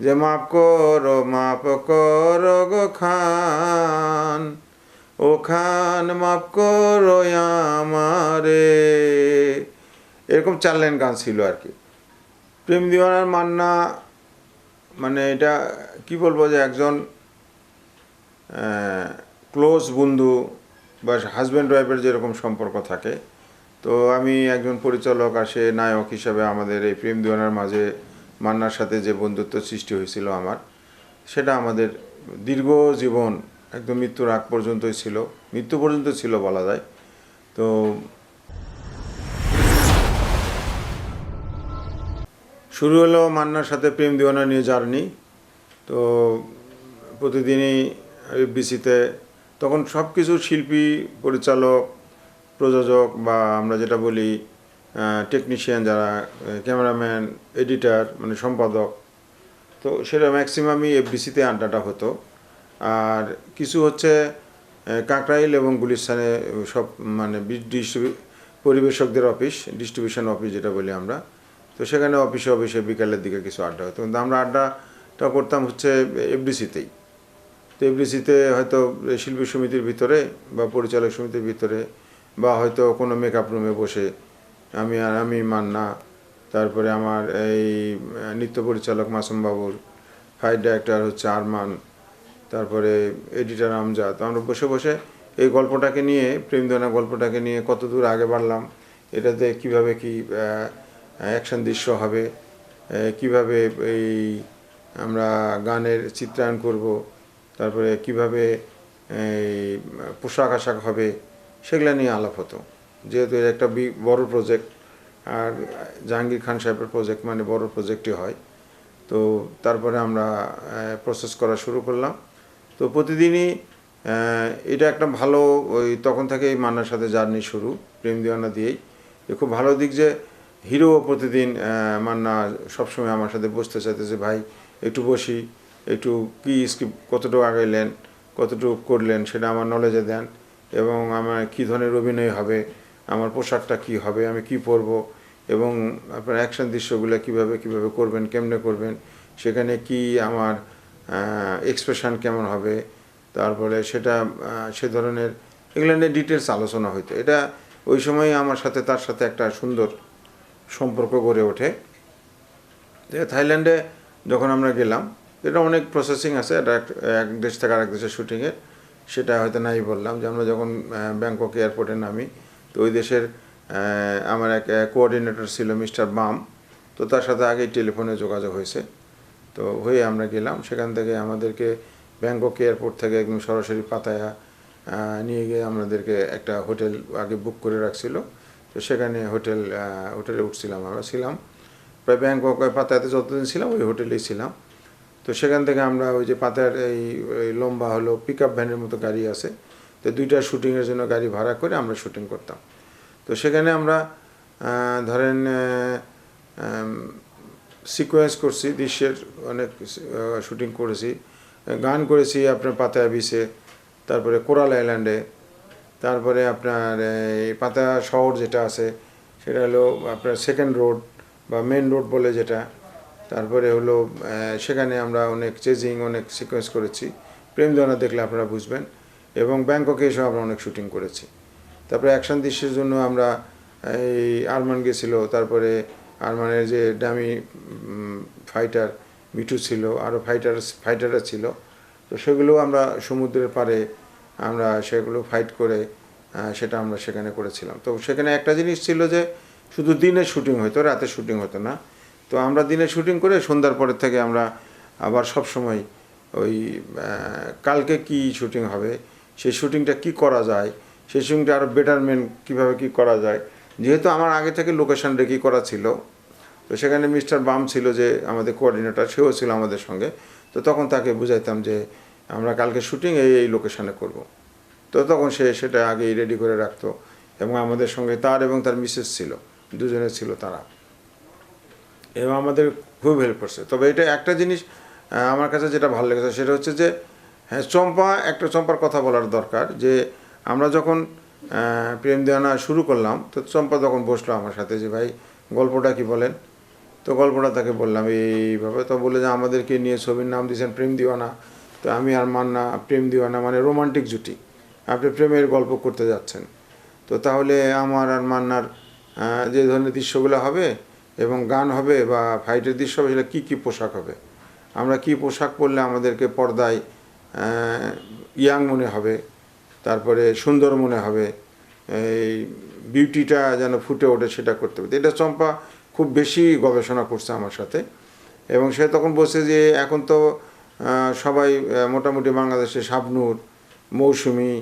যে মাপ করো মাপ করো গো খান। ও খান মাপ করো আমারে। এরকম চার লাইন গান ছিল আর কি। প্রেম দিওয়ানার মান্না মানে এটা কি বলব যে একজন ক্লোজ বন্ধু বা হাজব্যান্ড ওয়াইফের যেরকম সম্পর্ক থাকে। তো আমি একজন পরিচালক আর সে নায়ক হিসাবে আমাদের এই প্রেম দিওয়ানার মাঝে মান্নার সাথে যে বন্ধুত্ব সৃষ্টি হয়েছিল আমার, সেটা আমাদের দীর্ঘ জীবন, একদম মৃত্যুর আগ পর্যন্তই ছিল, মৃত্যু পর্যন্ত ছিল বলা যায়। তো শুরু হলো মান্নার সাথে প্রেম দিওয়ানা নিয়ে জার্নি। তো প্রতিদিনই বিসিতে তখন সব কিছু শিল্পী, পরিচালক, প্রযোজক বা আমরা যেটা বলি টেকনিশিয়ান যারা ক্যামেরাম্যান এডিটার মানে সম্পাদক, তো সেটা ম্যাক্সিমামই এফবিসিতে আড্ডাটা হতো। আর কিছু হচ্ছে কাকরাইল এবং গুলিস্তানে সব মানে পরিবেশকদের অফিস ডিস্ট্রিবিউশন অফিস যেটা বলি আমরা, তো সেখানে অফিসে অফিসে বিকালের দিকে কিছু আড্ডা হতো। কিন্তু আমরা আড্ডাটা করতাম হচ্ছে এফডিসিতেই তো এফডিসিতে হয়তো শিল্পী সমিতির ভিতরে বা পরিচালক সমিতির ভিতরে বা হয়তো কোনো মেকআপ রুমে বসে আমি আর আমি মান্না। তারপরে আমার এই নৃত্য পরিচালক মাসুম বাবুর ফাইট ডাইরেক্টর হচ্ছে আরমান। তারপরে এডিটার আমজাদ। আমরা বসে বসে এই গল্পটাকে নিয়ে প্রেমদনা গল্পটাকে নিয়ে কত দূর আগে বাড়লাম, এটাতে কীভাবে কি অ্যাকশন দৃশ্য হবে কীভাবে এই আমরা গানের চিত্রায়ন করব, তারপরে কীভাবে এই পোশাক আশাক হবে, সেগুলো নিয়ে আলাপ হতো। যেহেতু এর একটা বড় প্রজেক্ট আর জাহাঙ্গীর খান সাহেবের প্রজেক্ট মানে বড় প্রজেক্টই হয়। তো তারপরে আমরা প্রসেস করা শুরু করলাম। তো প্রতিদিনই এটা একটা ভালো ওই তখন থেকেই মান্নার সাথে জার্নি শুরু, প্রেম দিওয়ানা দিয়েই। খুব ভালো দিক যে হিরো প্রতিদিন মান্না সবসময় আমার সাথে বসতে চাইতেছে, ভাই, একটু বসি, একটু কি স্ক্রিপ্ট কতটুকু আগাইলেন, কতটুকু করলেন, সেটা আমার নলেজে দেন, এবং আমার কী ধরনের অভিনয় হবে আমার পোশাকটা কি হবে, আমি কি পরবো এবং আপনার অ্যাকশন দৃশ্যগুলো কীভাবে কীভাবে করবেন, কেমনে করবেন, সেখানে কি আমার এক্সপ্রেশন কেমন হবে, তারপরে সেটা সে ধরনের এগুলো নিয়ে ডিটেলস আলোচনা হইতো। এটা ওই সময় আমার সাথে, তার সাথে একটা সুন্দর সম্পর্ক গড়ে ওঠে। থাইল্যান্ডে যখন আমরা গেলাম, এটা অনেক প্রসেসিং আছে, এটা এক- এক দেশ থেকে আরেক দেশের শুটিংয়ের সেটা হয়তো নাই বললাম যে আমরা যখন ব্যাংকক এয়ারপোর্টে নামি তো ওই দেশের আমার এক কোঅর্ডিনেটর ছিল মিস্টার বাম, তো তার সাথে আগেই টেলিফোনে যোগাযোগ হয়েছে। তো হয়ে আমরা গেলাম, সেখান থেকে আমাদেরকে ব্যাংকক এয়ারপোর্ট থেকে একদম সরাসরি পাতায়া নিয়ে গিয়ে আমাদেরকে একটা হোটেল আগে বুক করে রাখছিল। তো সেখানে হোটেল হোটেলে উঠছিলাম আমরা, ছিলাম। প্রায় ব্যাংকক পাতায়াতে যতদিন ছিলাম, ওই হোটেলেই ছিলাম। তো সেখান থেকে আমরা ওই যে পাতার এই লম্বা হলো পিক আপ ভ্যানের মতো গাড়ি আছে তো দুইটা শুটিংয়ের জন্য গাড়ি ভাড়া করে আমরা শুটিং করতাম। তো সেখানে আমরা ধরেন সিকোয়েন্স করছি, দৃশ্যের অনেক শুটিং করেছি। গান করেছি আপনার পাতায়া বিচে তারপরে কোরাল আইল্যান্ডে, তারপরে আপনার এই পাতায়া শহর যেটা আছে, সেটা হলো আপনার সেকেন্ড রোড বা মেন রোড বলে যেটা। তারপরে হলো সেখানে আমরা অনেক চেজিং অনেক সিকোয়েন্স করেছি। প্রেম দেখলে আপনারা বুঝবেন। এবং ব্যাংককে এসেও আমরা অনেক শুটিং করেছি। তারপরে অ্যাকশন দৃশ্যের জন্য আমরা, এই আরমান গেছিল, তারপরে আরমানের যে ডামি ফাইটার মিঠু ছিল, আরও ফাইটার ফাইটাররা ছিল। তো সেগুলো আমরা সমুদ্রের পাড়ে আমরা সেগুলো ফাইট করে সেটা আমরা সেখানে করেছিলাম। তো সেখানে একটা জিনিস ছিল যে, শুধু দিনে শুটিং হতো রাতে শুটিং হতো না। তো আমরা দিনে শুটিং করে সন্ধ্যার পরের থেকে আমরা আবার সব সময় ওই কালকে কি শুটিং হবে সেই শুটিংটা কি করা যায়? সেই শুটিংটা আরও বেটারমেন্ট কীভাবে কি করা যায়? যেহেতু আমার আগে থেকে লোকেশন রেকি করা ছিল, তো সেখানে মিস্টার বাম ছিল যে আমাদের কোঅর্ডিনেটর সেও ছিল আমাদের সঙ্গে, তো তখন তাকে বুঝাইতাম যে আমরা কালকে শুটিং এই এই লোকেশানে করব। তো তখন সে সেটা আগেই রেডি করে রাখতো এবং আমাদের সঙ্গে তার এবং তার মিসেস ছিল, দুজনে ছিল তারা। এবং আমাদের খুব হেল্প করছে। তবে এটা একটা জিনিস আমার কাছে যেটা ভালো লেগেছে সেটা হচ্ছে যে হ্যাঁ চম্পা, একটা চম্পার কথা বলার দরকার যে আমরা যখন প্রেম দেওয়ানা শুরু করলাম, তো চম্পা তখন বসল আমার সাথে যে, ভাই, গল্পটা কি বলেন? তো গল্পটা তাকে বললাম, এইভাবে তো বলে যে আমাদেরকে নিয়ে ছবির নাম দিয়েছেন প্রেম দিওয়ানা। তো আমি আর মান্না, প্রেম দিওয়ানা মানে রোমান্টিক জুটি। আপনি প্রেমের গল্প করতে যাচ্ছেন। তো তাহলে আমার আর মান্নার যে ধরনের দৃশ্যগুলো হবে এবং গান হবে বা ফাইটের দৃশ্য হবে সেটা কী কী পোশাক হবে? আমরা কি পোশাক পরলে আমাদেরকে পর্দায় ইয়াং মনে হবে, তারপরে সুন্দর মনে হবে, এই বিউটিটা যেন ফুটে ওঠে সেটা করতে হবে। এটা চম্পা খুব বেশি গবেষণা করছে আমার সাথে এবং সে তখন বলছে যে এখন তো সবাই মোটামুটি বাংলাদেশে শাবনূর, মৌসুমি,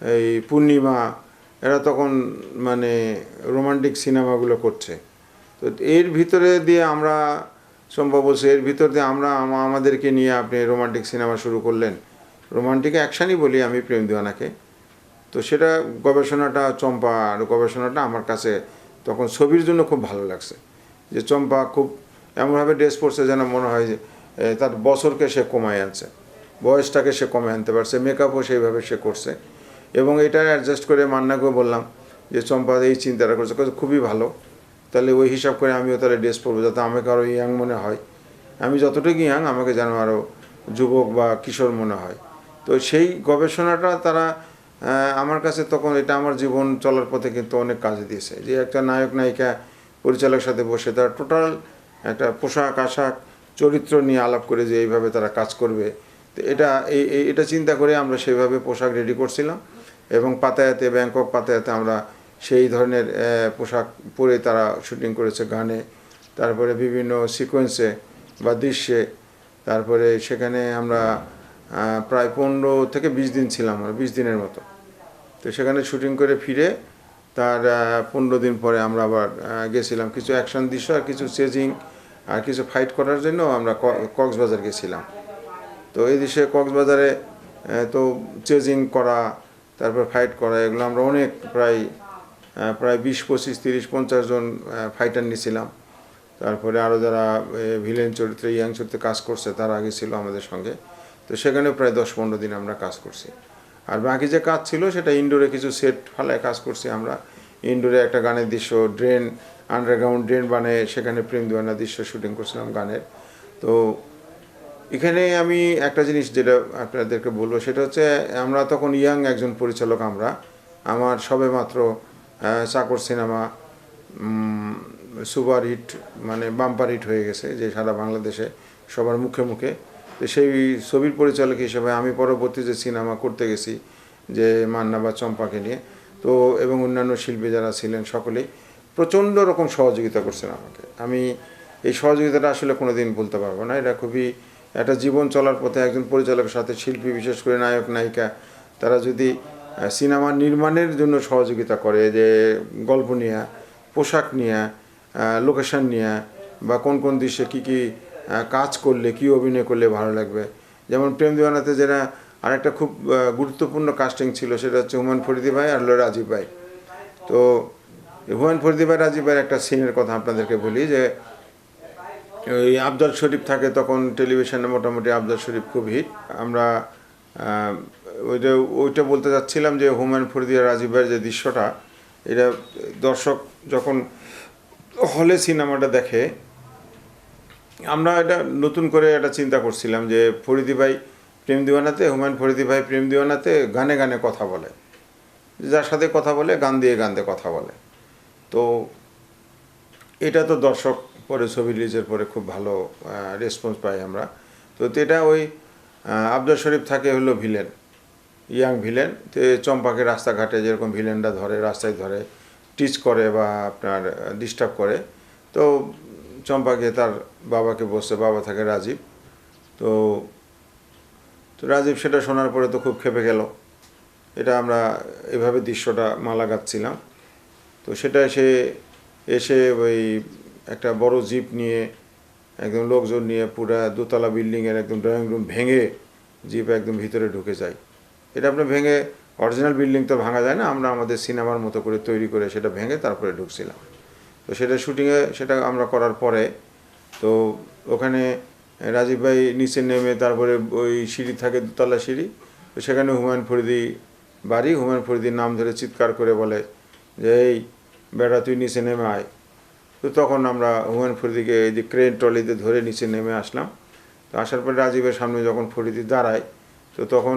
এই পূর্ণিমা, এরা তখন মানে রোমান্টিক সিনেমাগুলো করছে। তো এর ভিতরে দিয়ে আমরা সম্ভব এর ভিতর দিয়ে আমরা আমাদেরকে নিয়ে আপনি রোমান্টিক সিনেমা শুরু করলেন। রোমান্টিক অ্যাকশানই বলি আমি প্রেম দিওয়ানাকে। তো সেটা গবেষণাটা চম্পা আর গবেষণাটা আমার কাছে তখন ছবির জন্য খুব ভালো লাগছে। যে চম্পা খুব এমনভাবে ড্রেস পরছে যেন মনে হয় যে তার বছরকে সে কমায় আনছে। বয়সটাকে সে কমে আনতে পারছে মেকআপও সেইভাবে সে করছে। এবং এটা অ্যাডজাস্ট করে মান্নাকেও বললাম যে, চম্পা এই চিন্তাটা করছে। খুবই ভালো। তাহলে ওই হিসাব করে আমিও তাহলে ড্রেস পরবো, যাতে আমাকে আরও ইয়াং মনে হয়। আমি যতটুকু ইয়াং আমাকে যেন আরও যুবক বা কিশোর মনে হয়। তো সেই গবেষণাটা তারা আমার কাছে তখন এটা আমার জীবন চলার পথে কিন্তু অনেক কাজে দিয়েছে। যে একটা নায়ক, নায়িকা পরিচালকের সাথে বসে তারা টোটাল একটা পোশাক, আশাক, চরিত্র নিয়ে আলাপ করে যে এইভাবে তারা কাজ করবে। তো এটা, এই এটা চিন্তা করে আমরা সেইভাবে পোশাক রেডি করছিলাম এবং পাতায়াতে, ব্যাংকক পাতায়াতে আমরা সেই ধরনের পোশাক পরে তারা শুটিং করেছে গানে। তারপরে বিভিন্ন সিকোয়েন্সে বা দৃশ্যে, তারপরে সেখানে আমরা প্রায় পনেরো থেকে বিশ দিন ছিলাম আমরা, বিশ দিনের মতো। তো সেখানে শুটিং করে ফিরে তার পনেরো দিন পরে আমরা আবার গেছিলাম। কিছু অ্যাকশন দৃশ্য আর কিছু চেজিং আর কিছু ফাইট করার জন্য আমরা কক্সবাজার গেছিলাম। তো এই দেশে কক্সবাজারে তো চেজিং করা, তারপর ফাইট করা, এগুলো আমরা অনেক প্রায় প্রায় বিশ, পঁচিশ, তিরিশ, পঞ্চাশ জন ফাইটার নিয়েছিলাম। তারপরে আরও যারা ভিলেন চরিত্রে ইয়াং চরিত্রে কাজ করছে, তারা আগে ছিল আমাদের সঙ্গে। তো সেখানে প্রায় দশ, পনেরো দিন আমরা কাজ করছি। আর বাকি যে কাজ ছিল, সেটা ইনডোরে কিছু সেট ফালায় কাজ করছি আমরা। ইনডোরে একটা গানের দৃশ্য ড্রেন আন্ডারগ্রাউন্ড ড্রেন বানিয়ে, সেখানে প্রেম দিওয়ানা দৃশ্য শুটিং করছিলাম গানের। তো এখানে আমি একটা জিনিস যেটা আপনাদেরকে বলব, সেটা হচ্ছে আমরা তখন ইয়াং একজন পরিচালক আমরা। আমার সবে মাত্র চাকর সিনেমা সুপার হিট মানে বাম্পার হিট হয়ে গেছে যে সারা বাংলাদেশে, সবার মুখে মুখে। তো সেই ছবির পরিচালক হিসেবে আমি পরবর্তী যে সিনেমা করতে গেছি, যে মান্না বা চম্পাকে নিয়ে, তো এবং অন্যান্য শিল্পী যারা ছিলেন সকলেই, প্রচণ্ড রকম সহযোগিতা করছেন আমাকে। আমি এই সহযোগিতাটা আসলে কোনো দিন বলতে পারব না। এটা খুবই একটা জীবন চলার পথে একজন পরিচালকের সাথে শিল্পী, বিশেষ করে নায়ক, নায়িকা, তারা যদি সিনেমা নির্মাণের জন্য সহযোগিতা করে যে গল্প নিয়ে, পোশাক নিয়ে লোকেশন নিয়ে, বা কোন কোন দৃশ্যে কী কী কাজ করলে, কী অভিনয় করলে ভালো লাগবে। যেমন প্রেম দিওয়ানাতে যেটা আরেকটা খুব গুরুত্বপূর্ণ কাস্টিং ছিল সেটা হচ্ছে হুমায়ুন ফরিদি ভাই আর রাজীব ভাই। তো হুমায়ুন ফরিদি ভাই, রাজীব ভাইয়ের একটা সিনের কথা আপনাদেরকে বলি যে, ওই আফজাল শরীফ থাকে তখন টেলিভিশনে মোটামুটি আফজাল শরীফ খুব হিট আমরা ওইটা ওইটা বলতে চাচ্ছিলাম যে হুমায়ুন ফরিদি আর রাজীব যে দৃশ্যটা এটা দর্শক যখন হলে সিনেমাটা দেখে, আমরা এটা নতুন করে একটা চিন্তা করছিলাম যে ফরিদি ভাই প্রেম দিওয়ানাতে, হুমায়ুন ফরিদি ভাই প্রেম দিওয়ানাতে গানে গানে কথা বলে। যার সাথে কথা বলে, গান দিয়ে গান দিয়ে কথা বলে। তো এটা তো দর্শক পরে ছবি রিলিজের পরে খুব ভালো রেসপন্স পাই আমরা। তো এটা ওই আফজাল শরীফ থাকে হলো ভিলেন, ইয়াং ভিলেন। তো চম্পাকে রাস্তাঘাটে যেরকম ভিলেনরা ধরে, রাস্তায় ধরে টিচ করে বা আপনার ডিস্টার্ব করে। তো চম্পাকে তার বাবাকে বসছে, বাবা থাকে রাজীব। তো তো রাজীব সেটা শোনার পরে তো খুব খেপে গেল। এটা আমরা এভাবে দৃশ্যটা মালা গাচ্ছিলাম তো সেটা এসে এসে ওই একটা বড় জিপ নিয়ে একদম লোকজন নিয়ে পুরা দোতলা বিল্ডিংয়ের একদম ড্রয়িং রুম ভেঙে জিপ একদম ভিতরে ঢুকে যায়। এটা আপনার ভেঙে অরিজিনাল বিল্ডিং তো ভাঙা যায় না, আমরা আমাদের সিনেমার মতো করে তৈরি করে সেটা ভেঙে তারপরে ঢুকছিলাম। তো সেটা শুটিংয়ে সেটা আমরা করার পরে তো ওখানে রাজীব ভাই নিচে নেমে তারপরে ওই সিঁড়ি থাকে দোতলা সিঁড়ি, তো সেখানে হুমায়ুন ফরিদি বাড়ি, হুমায়ুন ফরিদির নাম ধরে চিৎকার করে বলে যে, এই বেড়া তুই নিচে নেমে আয়। তো তখন আমরা হুমেন ফরিদিকে এই যে ক্রেন ট্রলিতে ধরে নিচে নেমে আসলাম। তো আসার পরে রাজীবের সামনে যখন ফরিদি দাঁড়ায়, তো তখন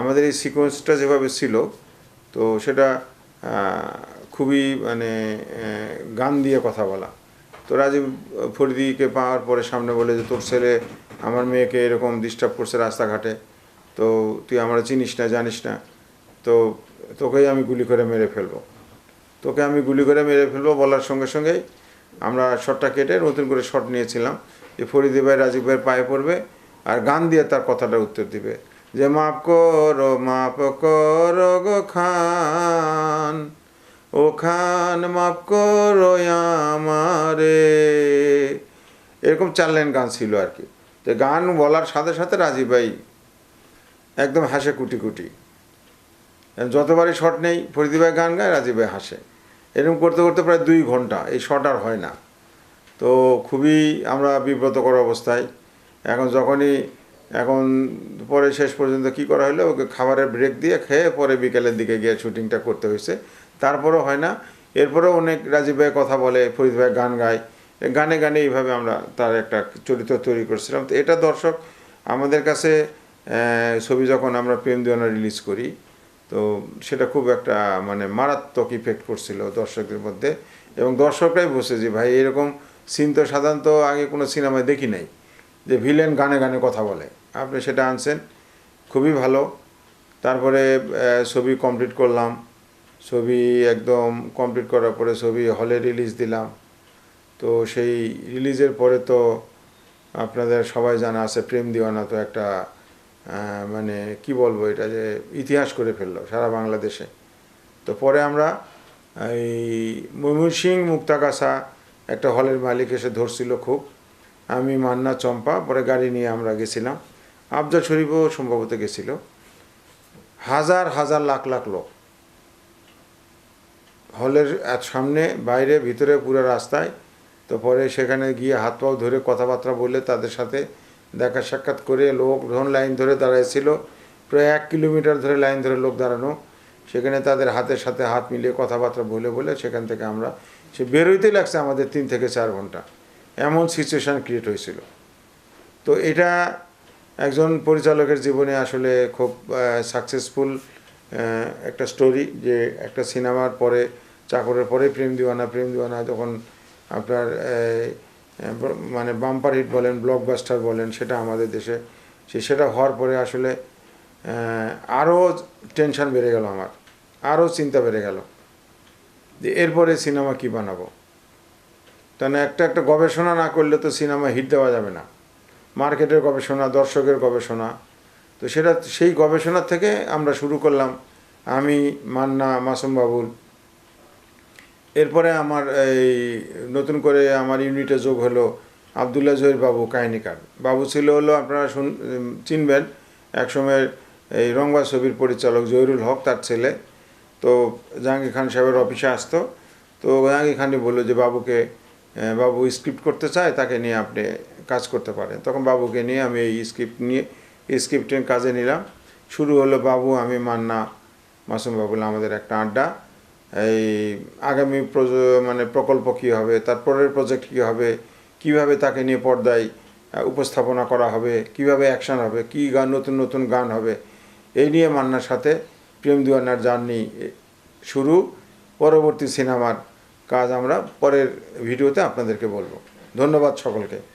আমাদের এই সিকোয়েন্সটা যেভাবে ছিল, তো সেটা খুবই মানে গান দিয়ে কথা বলা। তো রাজীব ফরিদিকে পাওয়ার পরে সামনে বলে যে, তোর ছেলে আমার মেয়েকে এরকম ডিস্টার্ব করছে রাস্তাঘাটে, তো তুই আমরা চিনিস না, জানিস না, তো তোকেই আমি গুলি করে মেরে ফেলব। তোকে আমি গুলি করে মেরে ফেলব বলার সঙ্গে সঙ্গেই আমরা শটটা কেটে নতুন করে শট নিয়েছিলাম যে ফরিদি ভাই রাজীব ভাইয়ের পায়ে পড়বে আর গান দিয়ে তার কথাটা উত্তর দিবে। যে মাপ করো মাপ করো গো খান, ও খান মাপ করো আমারে। এরকম চার লাইন গান ছিল আর কি। তো গান বলার সাথে সাথে রাজীব ভাই একদম হাসে কুটি কুটি। যতবারই শট নেই, ফরিদি ভাই গান গায়, রাজীব ভাই হাসে। এরকম করতে করতে প্রায় দুই ঘণ্টা, এই শট আর হয় না। তো খুবই আমরা বিব্রতকর অবস্থায়। এখন যখনই, এখন পরে শেষ পর্যন্ত কি করা হলো? ওকে খাবারের ব্রেক দিয়ে খেয়ে পরে বিকেলের দিকে গিয়ে শুটিংটা করতে হয়েছে। তারপরেও হয় না। এরপরেও অনেক রাজীব ভাই কথা বলে, ফরিদ ভাই গান গায়। গানে গানে এইভাবে আমরা তার একটা চরিত্র তৈরি করছিলাম। তো এটা দর্শক, আমাদের কাছে ছবি যখন আমরা প্রেম দিওয়ানা রিলিজ করি তো সেটা খুব একটা মানে মারাত্মক ইফেক্ট করছিল দর্শকদের মধ্যে এবং দর্শকরাই বসে যে, ভাই, এরকম সিন তো সাধারণত আগে কোনো সিনেমায় দেখি নাই। যে ভিলেন গানে গানে কথা বলে। আপনি সেটা আনছেন, খুবই ভালো। তারপরে ছবি কমপ্লিট করলাম। ছবি একদম কমপ্লিট করার পরে ছবি হলে রিলিজ দিলাম। তো সেই রিলিজের পরে তো আপনাদের সবাই জানা আছে, প্রেম দিওয়ানা তো একটা মানে কি বলব এটা যে ইতিহাস করে ফেলল সারা বাংলাদেশে। তো পরে আমরা এই ময়মনসিং মুক্তাগাছা একটা হলের মালিক এসে ধরছিল খুব। আমি, মান্না, চম্পা, পরে গাড়ি নিয়ে আমরা গেছিলাম। আফজাল শরীফও সম্ভবত গেছিল। হাজার হাজার, লাখ লাখ লোক। হলের সামনে, বাইরে, ভিতরে পুরো রাস্তায়। তো পরে সেখানে গিয়ে হাত পাও ধরে কথাবার্তা বলে তাদের সাথে দেখা সাক্ষাৎ করে লোক লোকজন লাইন ধরে দাঁড়াইছিল, প্রায় এক কিলোমিটার ধরে লাইন ধরে লোক দাঁড়ানো। সেখানে তাদের হাতের সাথে হাত মিলিয়ে কথাবার্তা বলে বলে সেখান থেকে আমরা, সে বেরোইতে লাগছে আমাদের তিন থেকে চার ঘণ্টা। এমন সিচুয়েশান ক্রিয়েট হয়েছিল। তো এটা একজন পরিচালকের জীবনে আসলে খুব সাকসেসফুল একটা স্টোরি যে একটা সিনেমার পরে, চাকরের পরে প্রেম দিওয়ানা প্রেম দিওয়ানা যখন আপনার মানে বাম্পার হিট বলেন ব্লকবাস্টার বলেন, সেটা আমাদের দেশে। সে সেটা হওয়ার পরে আসলে আরও টেনশন বেড়ে গেল আমার। আরও চিন্তা বেড়ে গেল। যে এরপরে সিনেমা কি বানাবো? তাহলে একটা একটা গবেষণা না করলে তো সিনেমা হিট দেওয়া যাবে না। মার্কেটের গবেষণা, দর্শকের গবেষণা। তো সেটা, সেই গবেষণা থেকে আমরা শুরু করলাম। আমি, মান্না, মাসুম বাবুল এরপরে আমার এই নতুন করে আমার ইউনিটে যোগ হলো আবদুল্লাহ জহির বাবু কাহিনীকার। বাবু ছিল হলো আপনারা শুন চিনবেন একসময় এই রংবা ছবির পরিচালক জহিরুল হক তার ছেলে। তো জাহাঙ্গীর খান সাহেবের অফিসে আসতো। তো জাহাঙ্গীর খানই বলল যে, বাবুকে বাবু স্ক্রিপ্ট করতে চায়, তাকে নিয়ে আপনি কাজ করতে পারেন। তখন বাবুকে নিয়ে আমি এই স্ক্রিপ্ট নিয়ে স্ক্রিপ্টের কাজে নিলাম। শুরু হলো, বাবু, আমি মান্না মাসুম বাবুল আমাদের একটা আড্ডা। এই আগামী প্রজ- মানে প্রকল্প কী হবে তারপরের প্রজেক্ট কী হবে, কীভাবে তাকে নিয়ে পর্দায় উপস্থাপনা করা হবে, কীভাবে অ্যাকশন হবে, কি গান, নতুন নতুন গান হবে, এই নিয়ে মান্নার সাথে প্রেম দিওয়ানার জার্নি শুরু। পরবর্তী সিনেমার কাজ আমরা পরের ভিডিওতে আপনাদেরকে বলব। ধন্যবাদ সকলকে।